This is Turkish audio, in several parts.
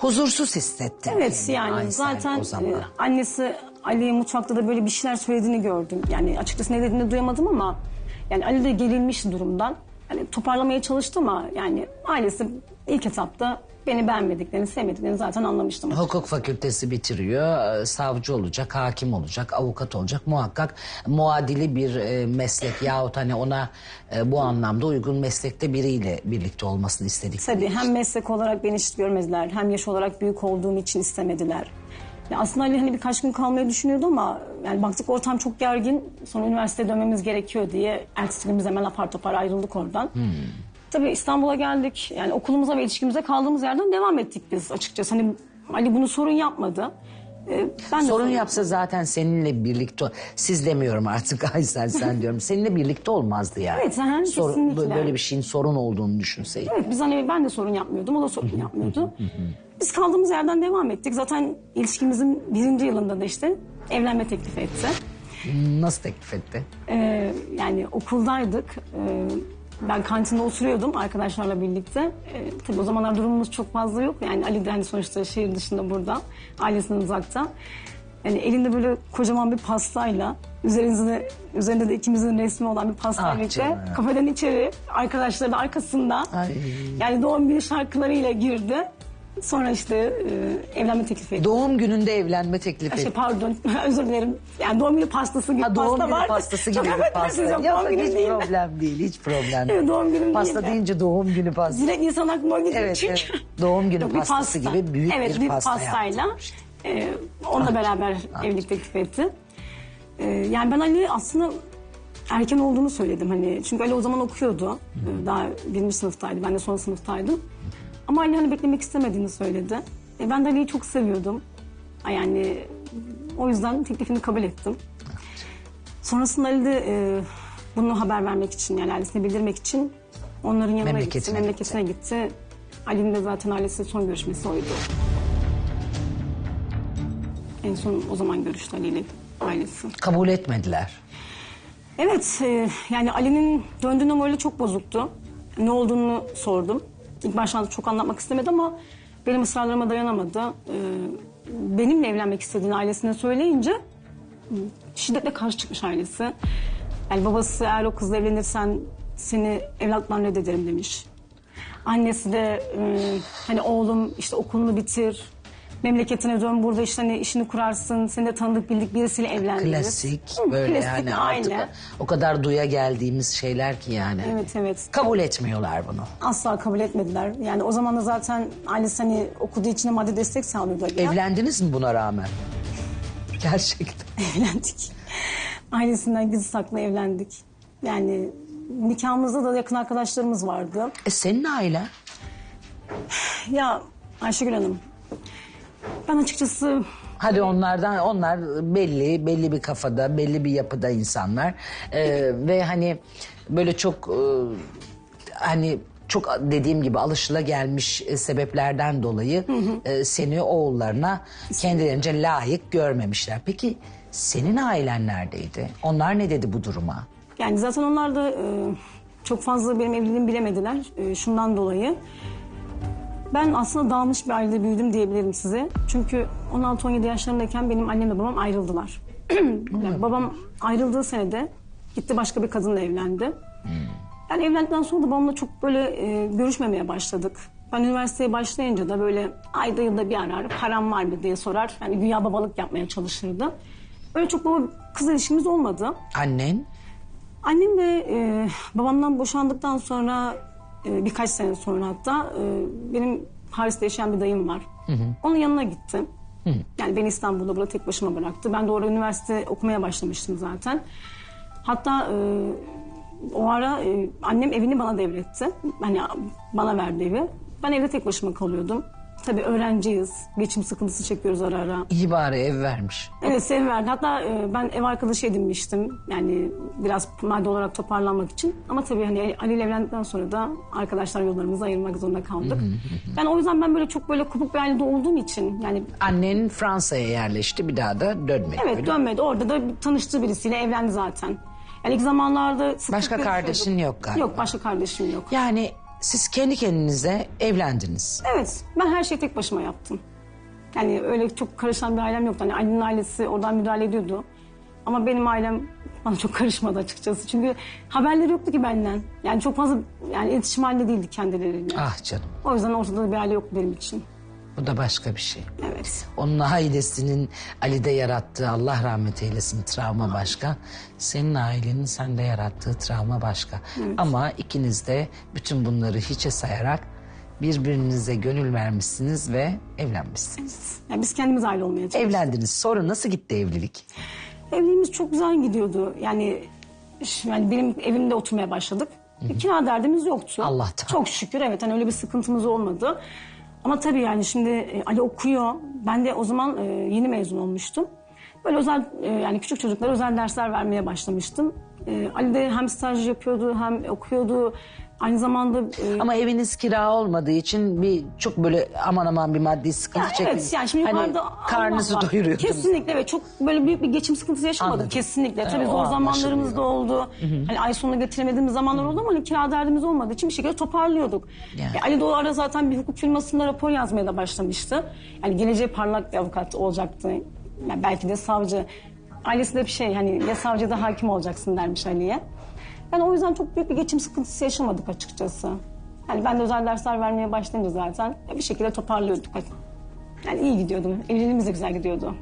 Huzursuz hissettin. Evet yani zaten e, annesi Ali mutfakta da böyle bir şeyler söylediğini gördüm. Yani açıkçası ne dediğini duyamadım ama yani Ali de gerilmiş durumdan. Hani toparlamaya çalıştı ama yani ailesi ilk etapta beni beğenmediklerini, sevmediklerini zaten anlamıştım. Hukuk fakültesi bitiriyor, e, savcı olacak, hakim olacak, avukat olacak. Muhakkak muadili bir e, meslek yahut hani ona e, bu anlamda uygun meslekte biriyle birlikte olmasını istedik. Tabii hem meslek olarak beni eşit görmediler, hem yaş olarak büyük olduğum için istemediler. Ya aslında Ali hani birkaç gün kalmayı düşünüyordu ama yani baktık ortam çok gergin. Sonra üniversiteye dönmemiz gerekiyor diye ertesi gün biz hemen apar topar ayrıldık oradan. Tabii İstanbul'a geldik. Yani okulumuza ve ilişkimize kaldığımız yerden devam ettik biz açıkçası. Hani Ali bunu sorun yapmadı. Ee, ben de Sorun yapsa zaten seninle birlikte, siz demiyorum artık Aysel sen diyorum. Seninle birlikte olmazdı yani. Evet, aha, kesinlikle. Böyle bir şeyin sorun olduğunu düşünseydi. Evet biz hani ben de sorun yapmıyordum, o da sorun yapmıyordu. Biz kaldığımız yerden devam ettik. Zaten ilişkimizin birinci yılında da işte evlenme teklif etti. Nasıl teklif etti? Ee, yani okuldaydık. Ee, ben kantinde oturuyordum arkadaşlarla birlikte. Ee, tabii o zamanlar durumumuz çok fazla yok. Yani Ali de hani sonuçta şehir dışında burada. Ailesinden uzakta. Yani elinde böyle kocaman bir pastayla üzerinde, üzerinde de ikimizin resmi olan bir pastayla Ah birlikte canım. kafeden içeri arkadaşları da arkasında Ay. yani doğum günü şarkılarıyla girdi. Sonra işte e, evlenme teklifi etti. Doğum gününde evlenme teklif Şey, etti. pardon özür dilerim. Yani doğum günü pastası gibi Ha, doğum pasta günü pastası Çok gibi bir affedersiniz, pasta. Yok doğum günü hiç değil. problem değil, hiç problem değil. Evet, doğum günüm Pasta değil de. deyince doğum günü pastası. Direkt insan aklına gidiyor Evet, çünkü. evet. Doğum günü Yok, bir pastası pasta. gibi büyük evet, bir pasta pastayla. yaptırmış. E, onunla beraber evlilik teklif etti. E, yani ben Ali aslında erken olduğunu söyledim hani. Çünkü Ali o zaman okuyordu. E, daha birinci sınıftaydı. Ben de son sınıftaydım. Ama Ali hani beklemek istemediğini söyledi. E, ben de Ali'yi çok seviyordum. Ay, Yani o yüzden teklifini kabul ettim. Sonrasında Ali de e, bunu haber vermek için yani ailesine bildirmek için onların yanına Memleketine gitti. Memleketine gitti. Ali'nin de zaten ailesi son görüşmesi oydu. En son o zaman görüştü Ali ile ailesi. Kabul etmediler. Evet e, yani Ali'nin döndüğünde morali çok bozuktu. Ne olduğunu sordum. İlk başta çok anlatmak istemedi ama benim ısrarlarıma dayanamadı. E, benimle evlenmek istediğini ailesine söyleyince şiddetle karşı çıkmış ailesi. Yani babası eğer o kızla evlenirsen seni evlatlıktan reddederim demiş. Annesi de e, hani oğlum işte okulunu bitir, memleketine dön burada işte hani işini kurarsın, seni de tanıdık bildik birisiyle evlendiririz. Klasik Hı, böyle klasik, yani artık aynı. o kadar duya geldiğimiz şeyler ki yani. Evet evet. Kabul etmiyorlar bunu. Asla kabul etmediler. Yani o zaman da zaten ailesi hani okuduğu için de maddi destek sağlıyordu. Ali'ye. Evlendiniz mi buna rağmen? Gerçekten. Evlendik. Ailesinden gizli saklı evlendik. Yani nikahımızda da yakın arkadaşlarımız vardı. E senin ailen? Ya Ayşegül Hanım, ben açıkçası Hadi onlardan onlar belli belli bir kafada belli bir yapıda insanlar Ee, ve hani böyle çok e, hani çok dediğim gibi alışıla gelmiş sebeplerden dolayı e, seni oğullarına kendilerince layık görmemişler. Peki senin ailen neredeydi? Onlar ne dedi bu duruma? yani zaten onlar da e, çok fazla benim evliliğimi bilemediler. E, şundan dolayı. Ben aslında dağılmış bir ailede büyüdüm diyebilirim size. Çünkü 16-17 yaşlarındayken benim annemle babam ayrıldılar. yani babam ayrıldığı senede gitti başka bir kadınla evlendi. Yani evlendikten sonra da babamla çok böyle e, görüşmemeye başladık. Ben üniversiteye başlayınca da böyle ayda yılda bir arar param var mı diye sorar. Yani güya babalık yapmaya çalışırdı. Öyle çok baba kız ilişkimiz olmadı. Annen? Annem de e, babamdan boşandıktan sonra e, birkaç sene sonra hatta e, benim Paris'te yaşayan bir dayım var. Onun yanına gittim. Yani beni İstanbul'da burada tek başıma bıraktı. Ben orada üniversite okumaya başlamıştım zaten. Hatta e, o ara e, annem evini bana devretti. Hani bana verdi evi. Ben evde tek başıma kalıyordum. Tabii öğrenciyiz. Geçim sıkıntısı çekiyoruz ara ara. İyi bari ev vermiş. Evet sev verdi. Hatta e, ben ev arkadaşı edinmiştim. Yani biraz maddi olarak toparlanmak için. Ama tabii hani Ali ile evlendikten sonra da arkadaşlar yollarımızı ayırmak zorunda kaldık. Yani o yüzden ben böyle çok böyle kopuk bir ailede olduğum için yani Annen Fransa'ya yerleşti bir daha da dönmedi. evet öyle mi? dönmedi. Orada da tanıştığı birisiyle evlendi zaten. Yani ilk zamanlarda sık sık Başka görüşüyorduk. kardeşin yok galiba. Yok başka kardeşim yok. Yani siz kendi kendinize evlendiniz. Evet, ben her şeyi tek başıma yaptım. Yani öyle çok karışan bir ailem yoktu. Hani Ali'nin ailesi oradan müdahale ediyordu. Ama benim ailem bana çok karışmadı açıkçası. Çünkü haberleri yoktu ki benden. Yani çok fazla yani iletişim halinde değildik kendileriyle. Ah canım O yüzden ortada bir aile yoktu benim için. Bu da başka bir şey. Evet. Onun ailesinin Ali'de yarattığı Allah rahmet eylesin travma başka. Senin ailenin sende yarattığı travma başka. Ama ikiniz de bütün bunları hiçe sayarak birbirinize gönül vermişsiniz ve evlenmişsiniz. Yani biz kendimiz aile olmaya çalıştık. Evlendiniz. Sonra nasıl gitti evlilik? Evliliğimiz çok güzel gidiyordu. Yani, yani benim evimde oturmaya başladık. Kira derdimiz yoktu. Allah'tan. Çok şükür evet hani öyle bir sıkıntımız olmadı. Ama tabii yani şimdi e, Ali okuyor. Ben de o zaman e, yeni mezun olmuştum. Böyle özel e, yani küçük çocuklara özel dersler vermeye başlamıştım. Ali de hem staj yapıyordu hem okuyordu. Aynı zamanda e, Ama eviniz kira olmadığı için bir çok böyle aman aman bir maddi sıkıntı Ya çekmediniz. evet yani şimdi hani yukarıda karnınızı Allah var. doyuruyordunuz. Kesinlikle evet çok böyle büyük bir geçim sıkıntısı yaşamadık Anladım. kesinlikle. Tabii o zor zamanlarımız da oldu. Hani ay sonuna getiremediğimiz zamanlar oldu ama hani kira derdimiz olmadığı için bir şekilde toparlıyorduk. Yani. E, Ali de o ara zaten bir hukuk firmasında rapor yazmaya da başlamıştı. Yani geleceği parlak bir avukat olacaktı. Yani belki de savcı. Ailesi de bir şey hani ya savcı da hakim olacaksın dermiş Ali'ye. Yani o yüzden çok büyük bir geçim sıkıntısı yaşamadık açıkçası. Yani ben de özel dersler vermeye başlayınca zaten bir şekilde toparlıyorduk. Yani iyi gidiyordu. Evliliğimiz de güzel gidiyordu.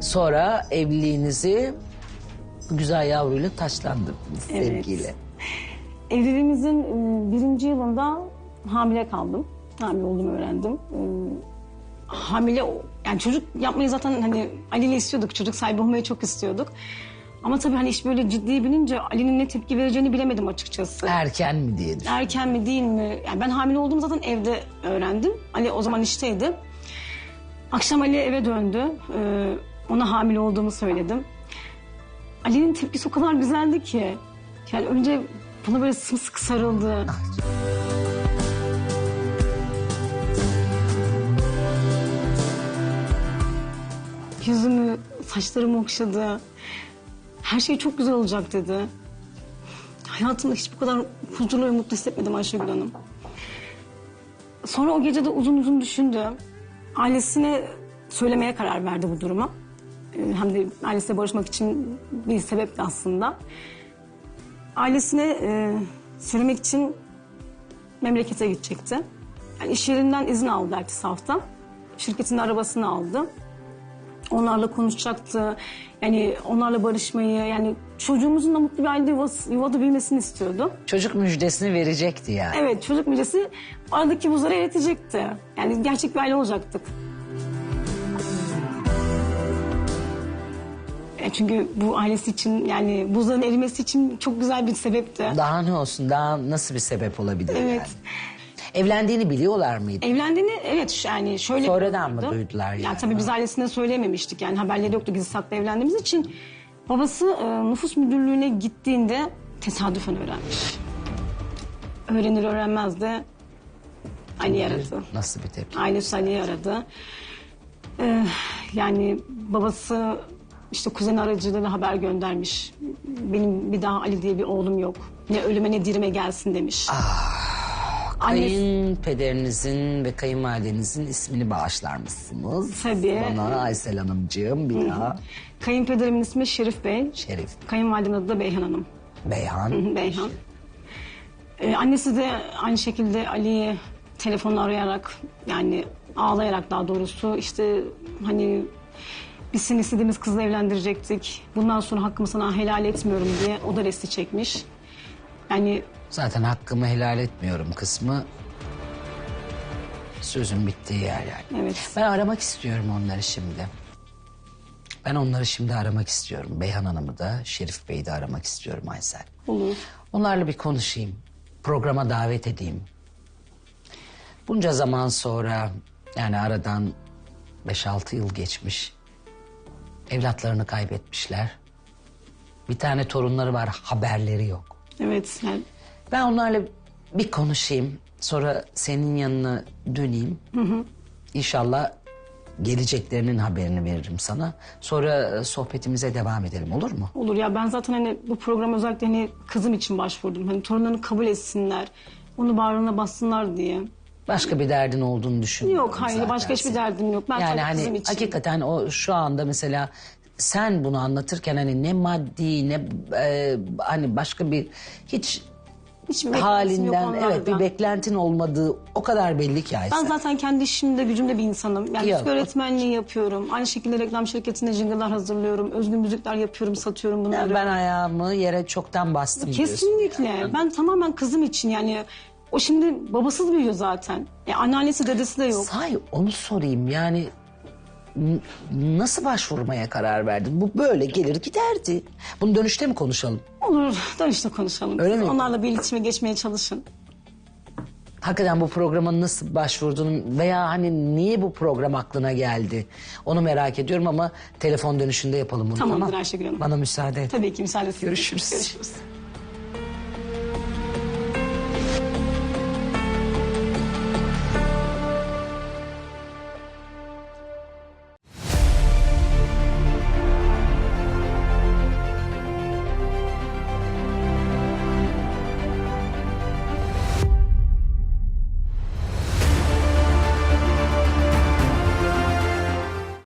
Sonra evliliğinizi bu güzel yavruyla taçlandırdınız Evet. sevgiyle. Evliliğimizin e, birinci yılında hamile kaldım. Hamile olduğumu öğrendim. Hamile, yani çocuk yapmayı zaten hani Ali ile istiyorduk. Çocuk sahibi olmayı çok istiyorduk. Ama tabii hani iş böyle ciddi binince Ali'nin ne tepki vereceğini bilemedim açıkçası. Erken mi diye düşün- Erken mi değil mi? Yani ben hamile olduğumu zaten evde öğrendim. Ali o zaman işteydi. Akşam Ali eve döndü. Ee, ona hamile olduğumu söyledim. Ali'nin tepkisi o kadar güzeldi ki. Yani önce bana böyle sımsıkı sarıldı. Yüzümü, saçlarımı okşadı. Her şey çok güzel olacak dedi. Hayatımda hiç bu kadar huzurlu ve mutlu hissetmedim Ayşegül Hanım. Sonra o gece de uzun uzun düşündü. Ailesine söylemeye karar verdi bu durumu. Ee, Hem de ailesiyle barışmak için bir sebepti aslında. Ailesine e, söylemek için memlekete gidecekti. Yani iş yerinden izin aldı ertesi hafta. Şirketin arabasını aldı. Onlarla konuşacaktı. Yani onlarla barışmayı, yani çocuğumuzun da mutlu bir aile yuvası, yuvada büyümesini istiyordu. Çocuk müjdesini verecekti yani. Evet çocuk müjdesi aradaki buzları eritecekti. Yani gerçek bir aile olacaktık. E çünkü bu ailesi için yani buzların erimesi için çok güzel bir sebepti. Daha ne olsun daha nasıl bir sebep olabilir Evet. yani? Evlendiğini biliyorlar mıydı? Evlendiğini evet yani şöyle... Sonradan mı duydular yani? Yani tabii biz ailesine söylememiştik yani haberleri yoktu gizli saklı evlendiğimiz için. Babası e, nüfus müdürlüğüne gittiğinde tesadüfen öğrenmiş. Öğrenir öğrenmez de Ali aradı. Nasıl bir tepki? Ailesi Ali'yi aradı. Ee, yani babası işte kuzen aracılığıyla haber göndermiş. Benim bir daha Ali diye bir oğlum yok. Ne ölüme ne dirime gelsin demiş. Annesi, Kayınpederinizin ve kayınvalidenizin ismini bağışlar mısınız? Tabii. Bana Aysel Hanımcığım bir daha. kayınpederimin ismi Şerif Bey. Şerif Kayınvalidemin adı da Beyhan Hanım. Beyhan. Beyhan. Ee, annesi de aynı şekilde Ali'yi telefonla arayarak yani ağlayarak daha doğrusu işte hani biz seni istediğimiz kızla evlendirecektik. Bundan sonra hakkımı sana helal etmiyorum diye o da resti çekmiş. Yani Zaten hakkımı helal etmiyorum kısmı sözün bittiği yer yani. evet. Ben aramak istiyorum onları şimdi. Ben onları şimdi aramak istiyorum. Beyhan Hanım'ı da Şerif Bey'i de aramak istiyorum Aysel. Olur. Onlarla bir konuşayım. Programa davet edeyim. Bunca zaman sonra yani aradan 5-6 yıl geçmiş. Evlatlarını kaybetmişler. Bir tane torunları var haberleri yok. Evet yani Ben onlarla bir konuşayım. Sonra senin yanına döneyim. İnşallah geleceklerinin haberini veririm sana. Sonra e, sohbetimize devam edelim olur mu? olur ya ben zaten hani bu programa özellikle hani kızım için başvurdum. Hani torunlarını kabul etsinler. onu bağrına bassınlar diye. Başka bir derdin olduğunu düşünüyorum. Yok hayır zaten başka hiçbir derdim yok. Ben Yani hani kızım için. hakikaten o şu anda mesela sen bunu anlatırken hani ne maddi ne e, hani başka bir hiç Hiçbir beklentim yok halinden evet bir onlardan. beklentin olmadığı o kadar belli ki Aysel. Ben zaten kendi işimde gücümde bir insanım. Yani Yok. müzik öğretmenliği yapıyorum. Aynı şekilde reklam şirketinde jingle'lar hazırlıyorum. Özgün müzikler yapıyorum, satıyorum bunları. ben ayağımı yere çoktan bastım diyorsun. Kesinlikle. Ben tamamen kızım için yani o şimdi babasız büyüyor zaten. E, anneannesi dedesi de yok. Sahi onu sorayım yani nasıl başvurmaya karar verdin? Bu böyle gelir giderdi. Bunu dönüşte mi konuşalım? Olur dönüşte konuşalım. Öyle mi? Onlarla bir iletişime geçmeye çalışın. Hakikaten bu programa nasıl başvurdun veya hani niye bu program aklına geldi? Onu merak ediyorum ama telefon dönüşünde yapalım bunu Tamamdır tamam Ayşegül Hanım. Bana müsaade et. Tabii ki müsaade Görüşürüz. Görüşürüz.